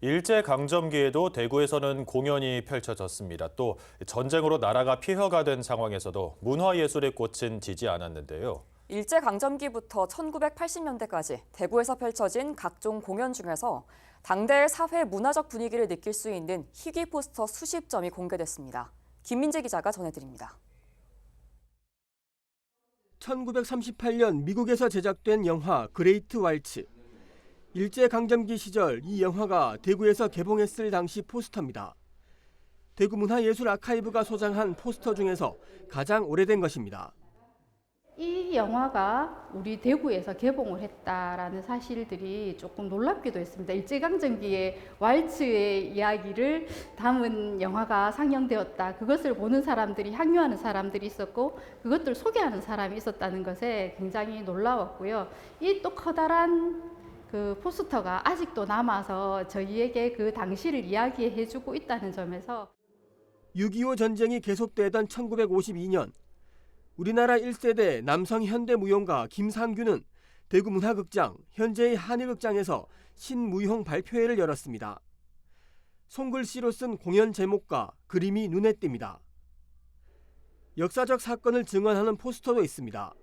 일제 강점기에도 대구에서는 공연이 펼쳐졌습니다. 또 전쟁으로 나라가 폐허가 된 상황에서도 문화예술의 꽃은 지지 않았는데요. 일제 강점기부터 1980년대까지 대구에서 펼쳐진 각종 공연 중에서 당대의 사회 문화적 분위기를 느낄 수 있는 희귀 포스터 수십 점이 공개됐습니다. 김민재 기자가 전해드립니다. 1938년 미국에서 제작된 영화 그레이트 왈츠. 일제 강점기 시절 이 영화가 대구에서 개봉했을 당시 포스터입니다. 대구 문화예술 아카이브가 소장한 포스터 중에서 가장 오래된 것입니다. 이 영화가 우리 대구에서 개봉을 했다라는 사실들이 조금 놀랍기도 했습니다. 일제강점기의 왈츠의 이야기를 담은 영화가 상영되었다. 그것을 보는 사람들이 향유하는 사람들이 있었고 그것들 소개하는 사람이 있었다는 것에 굉장히 놀라웠고요. 이 또 커다란 그 포스터가 아직도 남아서 저희에게 그 당시를 이야기해 주고 있다는 점에서 6.25 전쟁이 계속되던 1952년 우리나라 1세대 남성 현대 무용가 김상규는 대구 문화극장 현재의 한일극장에서 신무용 발표회를 열었습니다. 손글씨로 쓴 공연 제목과 그림이 눈에 띕니다. 역사적 사건을 증언하는 포스터도 있습니다.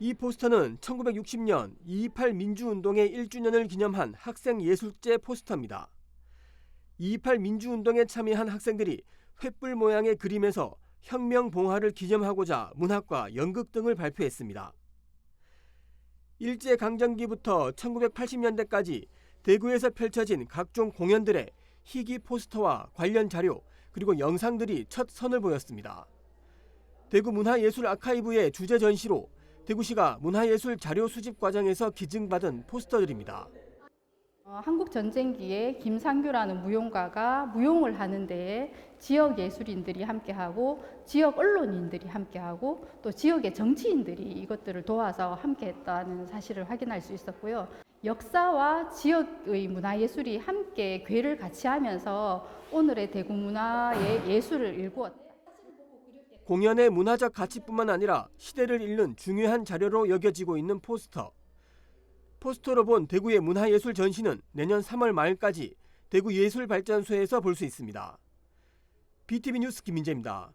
이 포스터는 1960년 228 민주운동의 1주년을 기념한 학생 예술제 포스터입니다. 228 민주운동에 참여한 학생들이 횃불 모양의 그림에서 혁명 봉화를 기념하고자 문학과 연극 등을 발표했습니다. 일제 강점기부터 1980년대까지 대구에서 펼쳐진 각종 공연들의 희귀 포스터와 관련 자료 그리고 영상들이 첫 선을 보였습니다. 대구 문화예술 아카이브의 주제 전시로 대구시가 문화예술 자료 수집 과정에서 기증받은 포스터들입니다. 어, 한국 전쟁기에 김상규라는 무용가가 무용을 하는데 지역 예술인들이 함께하고 지역 언론인들이 함께하고 또 지역의 정치인들이 이것들을 도와서 함께했다는 사실을 확인할 수 있었고요. 역사와 지역의 문화예술이 함께 궤를 같이 하면서 오늘의 대구 문화의 예술을 일구었다. 공연의 문화적 가치뿐만 아니라 시대를 읽는 중요한 자료로 여겨지고 있는 포스터. 포스터로 본 대구의 문화예술 전시는 내년 3월 말까지 대구 예술발전소에서 볼 수 있습니다. BTV 뉴스 김민재입니다.